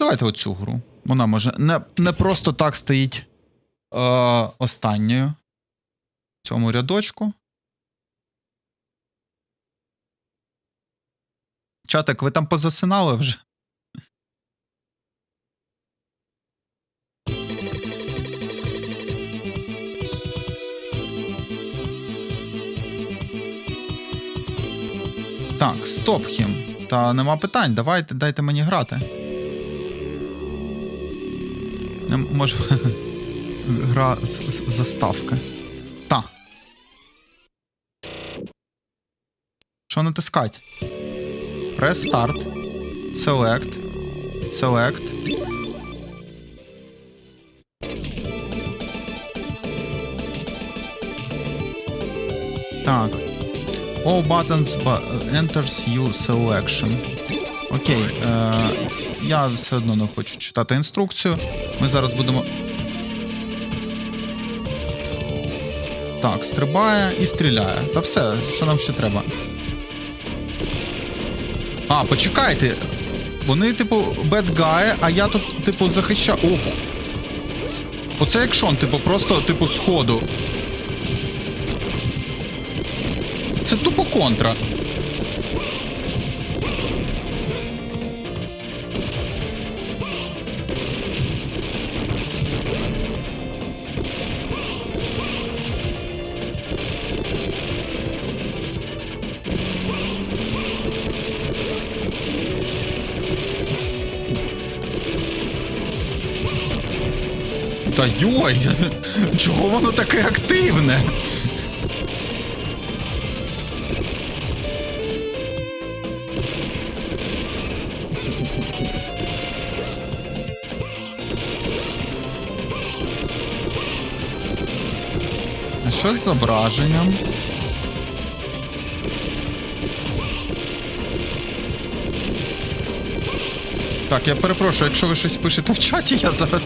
Давайте оцю гру. Вона може не, не просто так стоїть е, останньою в цьому рядочку. Чатик, ви там позасинали вже? Так, стоп хім. Та нема питань, давайте, дайте мені грати. Ем, Може. Гра з, з заставки. Та. Що натискать? Start. Select. Select. Так. All buttons bu- enters you selection. Окей. Е, я все одно не хочу читати інструкцію. Ми зараз будемо. Так, стрибає і стріляє. Та все, що нам ще треба. А, почекайте. Вони, типу, бедгаї, а я тут, типу, захищаю. Ох. Оце екшон, типу, просто, типу, сходу. Це тупо контра. Та йой, чого воно таке активне? А що з зображенням? Так, я перепрошую, якщо ви щось пишете в чаті, я зараз.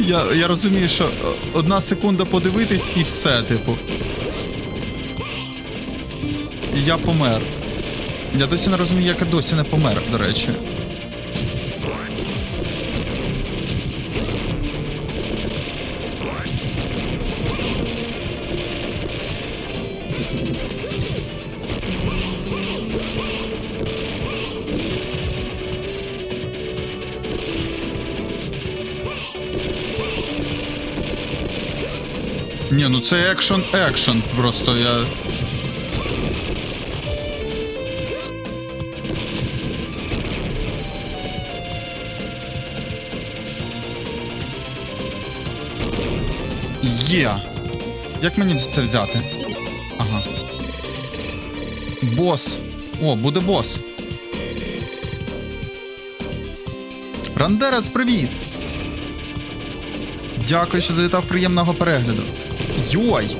Я, я розумію, що е, одна секунда подивитись і все, типу. І я помер. Я досі не розумію, як я досі не помер, до речі. Ні, ну це екшен екшен просто я. Є. Як мені це взяти? Ага. Бос. О, буде бос. Рандерас, привіт! Дякую, що завітав приємного перегляду. Йой!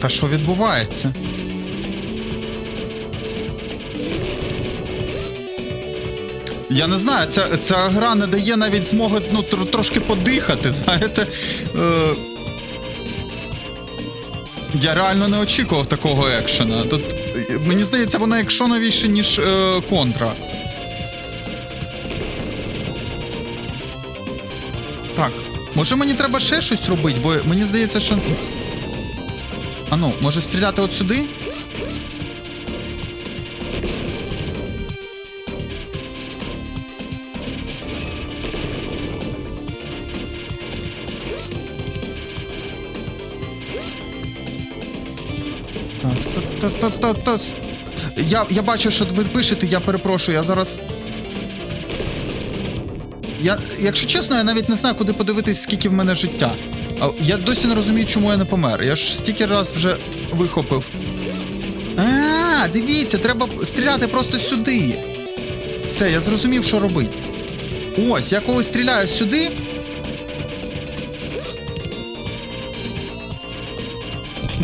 Та що відбувається? Я не знаю, ця, ця гра не дає навіть змоги ну, тр- трошки подихати, знаєте. Е... Я реально не очікував такого екшена. Тут, е, мені здається, вона екшоновіше, ніж е, контра. Так, може мені треба ще щось робити, бо мені здається, що. А ну, може стріляти от сюди? Та, та, та, та, Я, я бачу, що ви пишете, я перепрошую, я зараз. Я, якщо чесно, я навіть не знаю, куди подивитись, скільки в мене життя. Я досі не розумію, чому я не помер. Я ж стільки раз вже вихопив. А, дивіться, треба стріляти просто сюди. Все, я зрозумів, що робити. Ось, я коли стріляю сюди.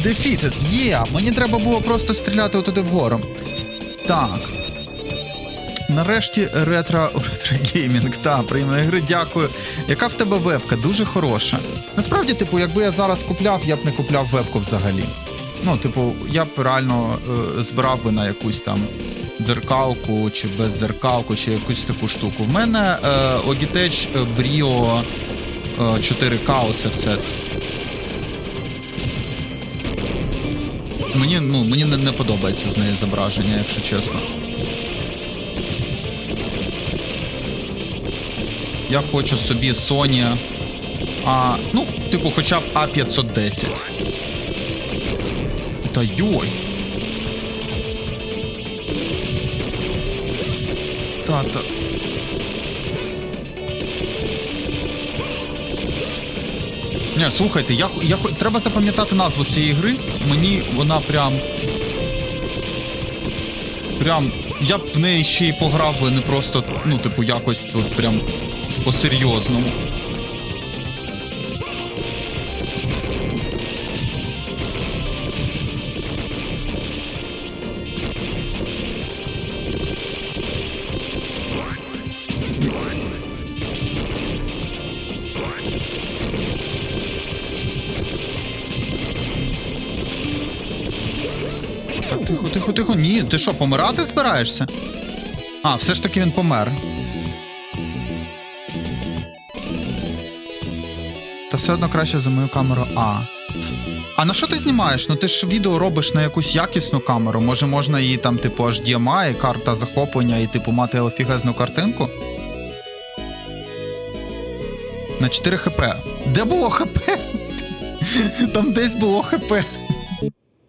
Defeated, є. Мені треба було просто стріляти отуди вгору. Так. нарешті ретро ретро геймінг. Та, приємної гри, дякую. Яка в тебе вебка? Дуже хороша. Насправді, типу, якби я зараз купляв, я б не купляв вебку взагалі. Ну, типу, я б реально е, збирав би на якусь там дзеркалку, чи без дзеркалку, чи якусь таку штуку. В мене е, Logitech Brio е, 4K, оце все. Мені, ну, мені не, не подобається з неї зображення, якщо чесно. Я хочу собі Sony. А, ну, типу, хоча б А510. Та йой. Та, Ні, слухайте, я, я, треба запам'ятати назву цієї гри. Мені вона прям. Прям. Я б в неї ще й пограв би не просто, ну, типу, якось тут прям по-серйозному. Тихо, тихо. Ні, ти що, помирати збираєшся? А, все ж таки він помер. Та все одно краще за мою камеру А. А на що ти знімаєш? Ну ти ж відео робиш на якусь якісну камеру. Може можна її там, типу, HDMI, карта захоплення і типу мати офігезну картинку? На 4 хп. Де було хп? Там десь було хп.